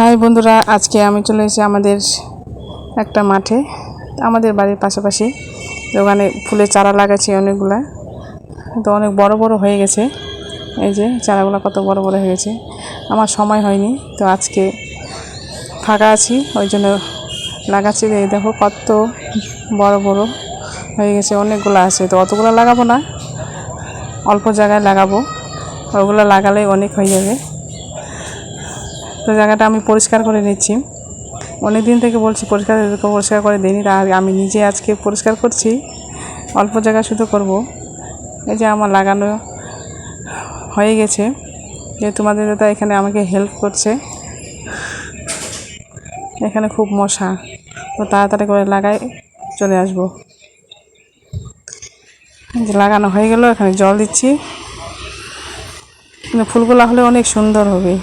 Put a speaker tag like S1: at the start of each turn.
S1: High বন্ধুরা, আজকে আমি চলে এসেছি আমাদের একটা মাঠে। আমাদের বাড়ির পাশাপাশি ওখানে ফুলের চারা লাগাচ্ছি অনেকগুলা। তো অনেক বড় বড় হয়ে গেছে। এই যে চারাগুলো কত বড় বড় হয়ে গেছে। আমার সময় হয়নি, তো আজকে ফাঁকা আছি, ওই জন্য লাগাচ্ছি। এই দেখো কত বড় বড় হয়ে গেছে, অনেকগুলো আছে। তো অতগুলো লাগাবো না, অল্প জায়গায় লাগাবো। ওগুলো লাগালেই অনেক হয়ে যাবে। তো জায়গাটা আমি পরিষ্কার করে নিচ্ছি। অনেক দিন থেকে বলছি পরিষ্কার পরিষ্কার করে দিইনি তা আমি নিজে আজকে পরিষ্কার করছি, অল্প জায়গা শুধু করব। এই যে আমার লাগানো হয়ে গেছে, যে তোমাদের দাদা এখানে আমাকে হেল্প করছে। এখানে খুব মশা। তো তাড়াতাড়ি করে লাগাই, চলে আসব। লাগানো হয়ে গেল, এখানে জল দিচ্ছি। ফুলগুলো হলে অনেক সুন্দর হবে।